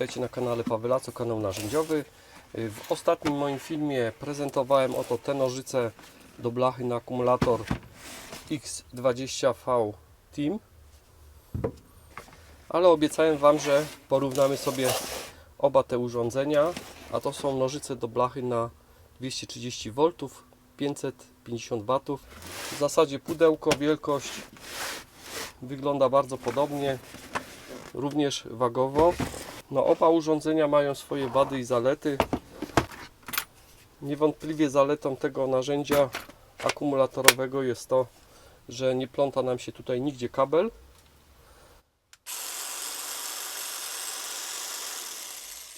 witajcie na kanale Pawelaco, kanał narzędziowy. W ostatnim moim filmie prezentowałem oto te nożyce do blachy na akumulator X20V Team. Ale obiecałem Wam, że porównamy sobie oba te urządzenia, a to są nożyce do blachy na 230 V, 550 W. W zasadzie pudełko, wielkość wygląda bardzo podobnie, również wagowo. No oba urządzenia mają swoje wady i zalety. Niewątpliwie zaletą tego narzędzia akumulatorowego jest to, że nie pląta nam się tutaj nigdzie kabel.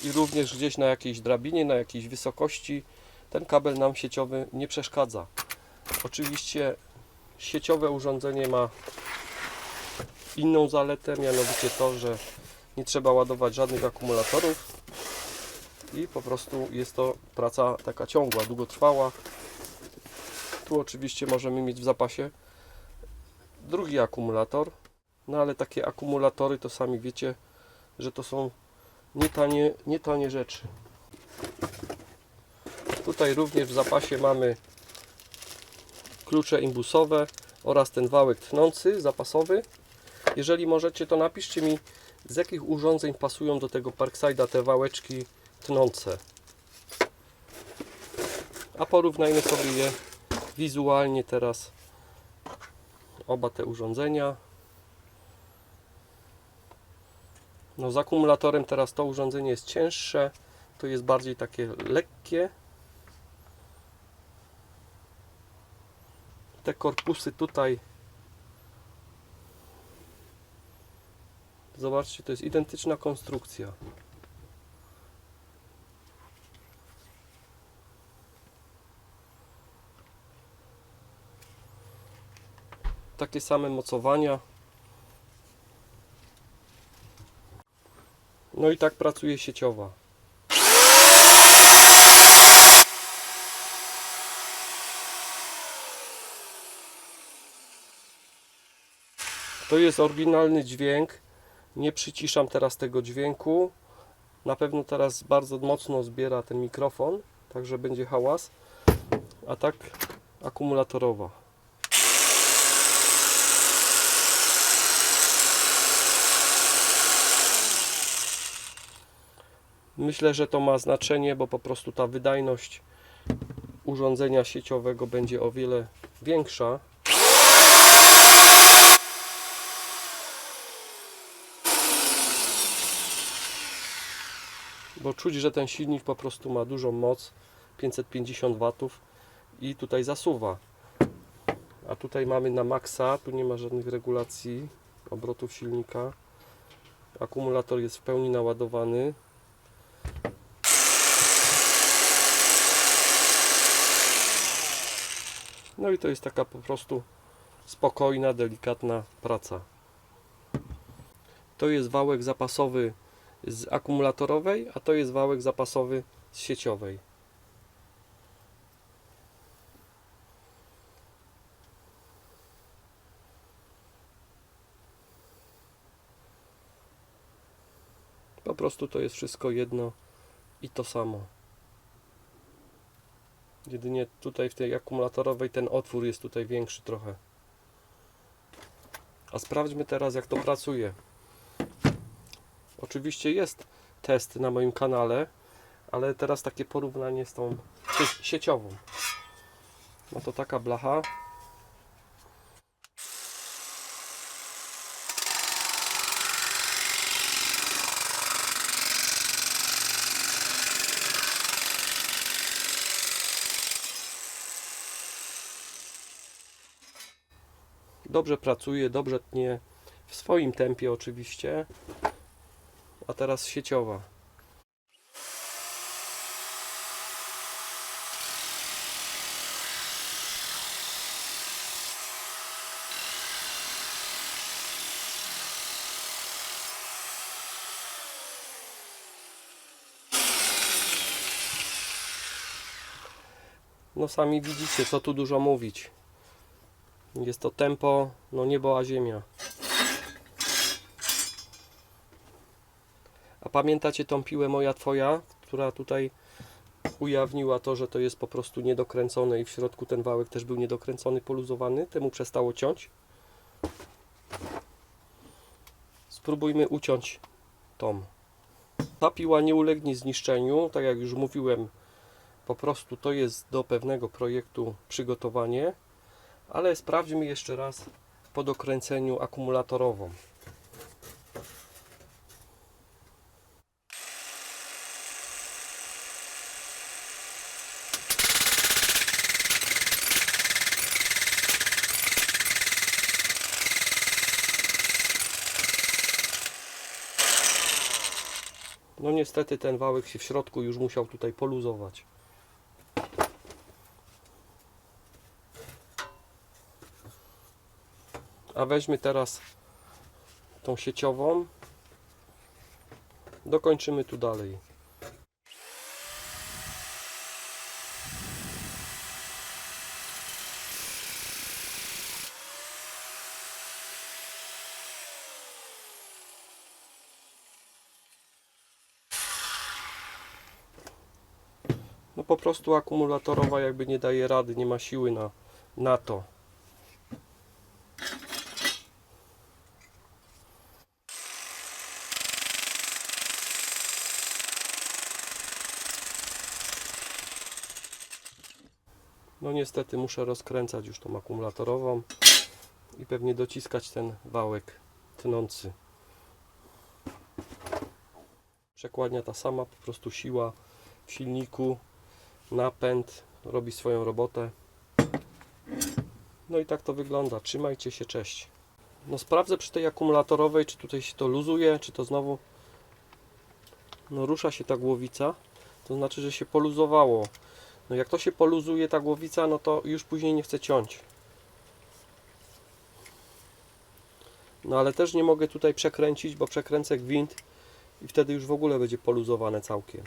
I również gdzieś na jakiejś drabinie, na jakiejś wysokości ten kabel nam sieciowy nie przeszkadza. Oczywiście sieciowe urządzenie ma inną zaletę, mianowicie to, że nie trzeba ładować żadnych akumulatorów i po prostu jest to praca taka ciągła, długotrwała. Tu oczywiście możemy mieć w zapasie drugi akumulator, no ale takie akumulatory to sami wiecie, że to są nie tanie, nie tanie rzeczy. Tutaj również w zapasie mamy klucze imbusowe oraz ten wałek tnący, zapasowy. Jeżeli możecie, to napiszcie mi, z jakich urządzeń pasują do tego Parkside'a te wałeczki tnące. A porównajmy sobie je wizualnie teraz. Oba te urządzenia. No z akumulatorem teraz to urządzenie jest cięższe, to jest bardziej takie lekkie. Te korpusy tutaj Zobaczcie, to jest identyczna konstrukcja. Takie same mocowania. No i tak pracuje sieciowa. To jest oryginalny dźwięk. Nie przyciszam teraz tego dźwięku. Na pewno teraz bardzo mocno zbiera ten mikrofon, także będzie hałas. A tak akumulatorowa. Myślę, że to ma znaczenie, bo po prostu ta wydajność urządzenia sieciowego będzie o wiele większa. Bo czuć, że ten silnik po prostu ma dużą moc 550 W i tutaj zasuwa. A tutaj mamy na maksa tu nie ma żadnych regulacji obrotów silnika. Akumulator jest w pełni naładowany. No i to jest taka po prostu spokojna, delikatna praca. To jest wałek zapasowy z akumulatorowej, a to jest wałek zapasowy z sieciowej. Po prostu to jest wszystko jedno i to samo. Jedynie tutaj w tej akumulatorowej ten otwór jest tutaj większy trochę. A sprawdźmy teraz jak to pracuje. Oczywiście jest test na moim kanale, ale teraz takie porównanie z tą sie- sieciową. No to taka blacha. Dobrze pracuje, dobrze tnie, w swoim tempie oczywiście a teraz sieciowa. No sami widzicie, co tu dużo mówić. Jest to tempo, no niebo a ziemia. A pamiętacie tą piłę moja twoja, która tutaj ujawniła to, że to jest po prostu niedokręcone i w środku ten wałek też był niedokręcony, poluzowany, temu przestało ciąć. Spróbujmy uciąć tą. Ta piła nie ulegnie zniszczeniu, tak jak już mówiłem, po prostu to jest do pewnego projektu przygotowanie, ale sprawdźmy jeszcze raz po dokręceniu akumulatorową. No niestety ten wałek się w środku już musiał tutaj poluzować. A weźmy teraz tą sieciową. Dokończymy tu dalej. No po prostu akumulatorowa jakby nie daje rady, nie ma siły na, na to. No niestety muszę rozkręcać już tą akumulatorową i pewnie dociskać ten wałek tnący. Przekładnia ta sama, po prostu siła w silniku, napęd robi swoją robotę. No i tak to wygląda. Trzymajcie się, cześć. No sprawdzę przy tej akumulatorowej, czy tutaj się to luzuje, czy to znowu no rusza się ta głowica. To znaczy, że się poluzowało. No jak to się poluzuje ta głowica, no to już później nie chce ciąć. No ale też nie mogę tutaj przekręcić, bo przekręcę gwint i wtedy już w ogóle będzie poluzowane całkiem.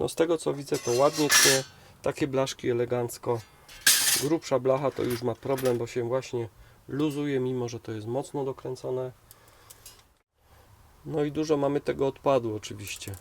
No z tego co widzę to ładnie tnie, takie blaszki elegancko. Grubsza blacha to już ma problem, bo się właśnie luzuje, mimo że to jest mocno dokręcone. No i dużo mamy tego odpadu oczywiście.